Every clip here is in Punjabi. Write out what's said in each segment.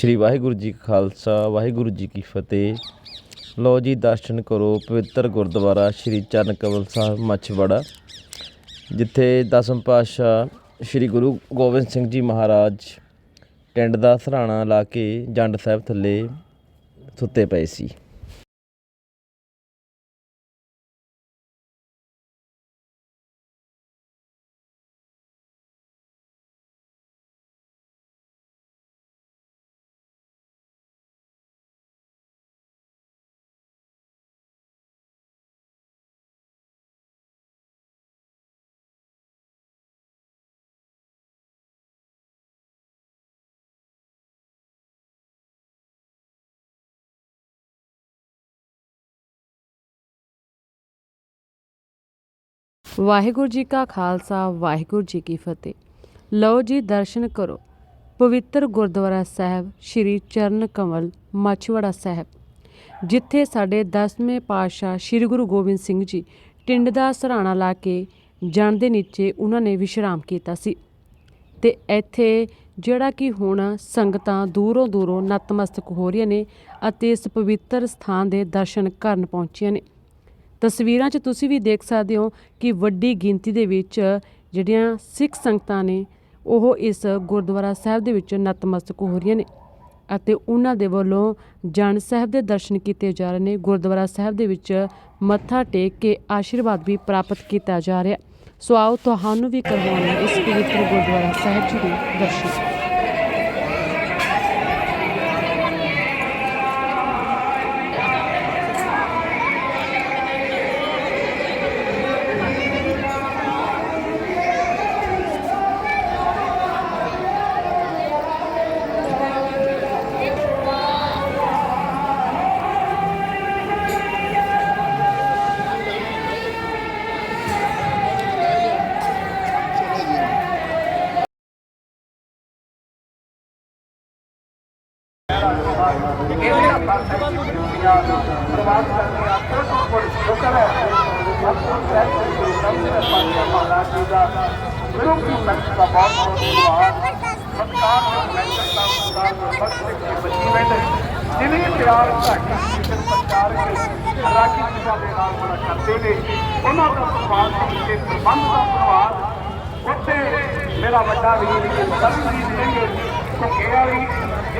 ਸ਼੍ਰੀ ਵਾਹਿਗੁਰੂ ਜੀ ਕਾ ਖਾਲਸਾ, ਵਾਹਿਗੁਰੂ ਜੀ ਕੀ ਫਤਿਹ। ਲੋ ਜੀ, ਦਰਸ਼ਨ ਕਰੋ ਪਵਿੱਤਰ ਗੁਰਦੁਆਰਾ ਸ਼੍ਰੀ ਚਰਨ ਕਮਲ ਸਾਹਿਬ, ਮੱਛਵਾੜਾ, ਜਿੱਥੇ ਦਸਮ ਪਾਤਸ਼ਾਹ ਸ਼੍ਰੀ ਗੁਰੂ ਗੋਬਿੰਦ ਸਿੰਘ ਜੀ ਮਹਾਰਾਜ ਟੈਂਟ ਦਾ ਸਰਾਣਾ ਲਾ ਕੇ ਜੰਡ ਸਾਹਿਬ ਥੱਲੇ ਸੁੱਤੇ ਪਏ ਸੀ। ਵਾਹਿਗੁਰੂ ਜੀ ਕਾ ਖਾਲਸਾ, ਵਾਹਿਗੁਰੂ ਜੀ ਕੀ ਫਤਿਹ। ਲਓ ਜੀ, ਦਰਸ਼ਨ ਕਰੋ। ਪਵਿੱਤਰ ਗੁਰਦੁਆਰਾ ਸਾਹਿਬ, ਸ੍ਰੀ ਚਰਨ ਕਮਲ, ਮਛਵੜਾ ਸਾਹਿਬ। ਜਿੱਥੇ ਸਾਡੇ 10ਵੇਂ ਪਾਤਸ਼ਾਹ ਸ੍ਰੀ ਗੁਰੂ ਗੋਬਿੰਦ ਸਿੰਘ ਜੀ ਟਿੰਡ ਦਾ ਸਰਾਣਾ ਲਾ ਕੇ ਜਣ ਦੇ ਨੀਚੇ ਉਹਨਾਂ ਨੇ ਵਿਸ਼ਰਾਮ ਕੀਤਾ ਸੀ। ਤੇ ਇੱਥੇ ਜਿਹੜਾ ਕਿ ਹੁਣ ਸੰਗਤਾਂ ਦੂਰੋਂ ਦੂਰੋਂ ਨਤਮਸਤਕ ਹੋ ਰਹੀਆਂ ਨੇ ਅਤੇ ਇਸ ਪਵਿੱਤਰ ਸਥਾਨ ਦੇ ਦਰਸ਼ਨ ਕਰਨ ਪਹੁੰਚੀਆਂ ਨੇ। ਤਸਵੀਰਾਂ 'ਚ ਤੁਸੀਂ ਵੀ ਦੇਖ ਸਕਦੇ ਹੋ ਕਿ ਵੱਡੀ ਗਿਣਤੀ ਦੇ ਵਿੱਚ ਜਿਹੜੀਆਂ ਸਿੱਖ ਸੰਗਤਾਂ ਨੇ, ਉਹ ਇਸ ਗੁਰਦੁਆਰਾ ਸਾਹਿਬ ਦੇ ਵਿੱਚ ਨਤਮਸਤਕ ਹੋ ਰਹੀਆਂ ਨੇ ਅਤੇ ਉਹਨਾਂ ਦੇ ਵੱਲੋਂ ਜਨ ਸਾਹਿਬ ਦੇ ਦਰਸ਼ਨ ਕੀਤੇ ਜਾ ਰਹੇ ਨੇ। ਗੁਰਦੁਆਰਾ ਸਾਹਿਬ ਦੇ ਵਿੱਚ ਮੱਥਾ ਟੇਕ ਕੇ ਆਸ਼ੀਰਵਾਦ ਵੀ ਪ੍ਰਾਪਤ ਕੀਤਾ ਜਾ ਰਿਹਾ। ਸੋ ਆਓ ਤੁਹਾਨੂੰ ਵੀ ਕਰਵਾਉਣਾ ਹੈ ਇਸ ਪਵਿੱਤਰ ਗੁਰਦੁਆਰਾ ਸਾਹਿਬ ਜੀ ਦੇ ਦਰਸ਼ਨ। जिन्हें प्यार घट सरकार के राखी सिंह के करते ने उन्होंने प्रभाव के प्रबंध का प्रभाव उत्ते मेरा सिंह भी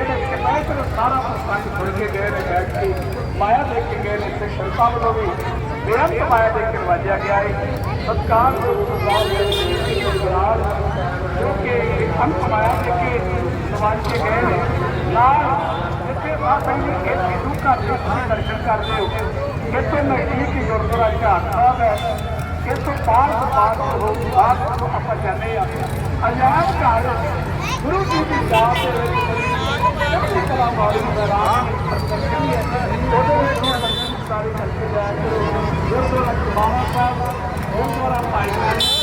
ਦਾ ਬਖਸ਼ ਕੇ ਬੱਚੀ ਬੈਠੇ ਜਿਵੇਂ ਪਿਆਰ ਘਾਟੀ ਕਿਸੇ ਪ੍ਰਚਾਰ ਕੇ ਰਾਖੀ ਸਿਖਾ ਦੇ ਨਾਲ ਬੜਾ ਕਰਦੇ ਨੇ ਉਹਨਾਂ ਦਾ ਪ੍ਰਵਾਸ ਤੇ ਪ੍ਰਬੰਧ ਦਾ ਪ੍ਰਵਾਸ ਉੱਥੇ ਮੇਰਾ ਵੱਡਾ ਵੀਰ ਸਭ ਜੀ ਸਿੰਘ ਕੁਕਿਆ ਵੀ ਇਹਦੇ ਵਿੱਚ ਮੈਂ ਫਿਰ ਸਾਰਾ ਪ੍ਰਸੰਗ ਸੁਣ ਕੇ ਗਏ ਨੇ ਬੈਠ ਕੇ ਮਾਇਆ ਦੇਖ ਕੇ ਗਏ ਨੇ ਤੇ ਸ਼ਰਤਾ ਵੱਲੋਂ ਵੀ ਬੇਅੰਤ ਮਾਇਆ ਦੇਖ ਕੇ ਨਵਾਜਿਆ ਗਿਆ ਹੈ ਸਤਕਾਰ ਦੇ ਸਰਦਾਰ ਜੀ ਗੁਰਦੁਆਰਾ ਜੋ ਕਿ ਅੰਤ ਮਾਇਆ ਦੇਖ ਕੇ ਨਵਾਜ ਕੇ ਗਏ ਨੇ ਨਾਲ ਜਿੱਥੇ ਬਾਬਾ ਜੀ ਇਹ ਸਿੱਧੂ ਘਰ ਦੇ ਤੁਸੀਂ ਦਰਸ਼ਨ ਕਰਦੇ ਹੋ ਇੱਥੇ ਨਜ਼ਦੀਕ ਹੀ ਗੁਰਦੁਆਰਾ ਝਾੜ ਸਾਹਿਬ ਹੈ ਇੱਥੋਂ ਬਾਹਰ ਬਾਹਰ ਹੋ ਬਾਹਰ ਤੋਂ ਆਪਾਂ ਜਾਂਦੇ ਆ ਅਜਾਬ ਘਰ ਗੁਰੂ ਜੀ ਦੀ ਦਾਤ ਦੇ ਵਿੱਚ Thank you.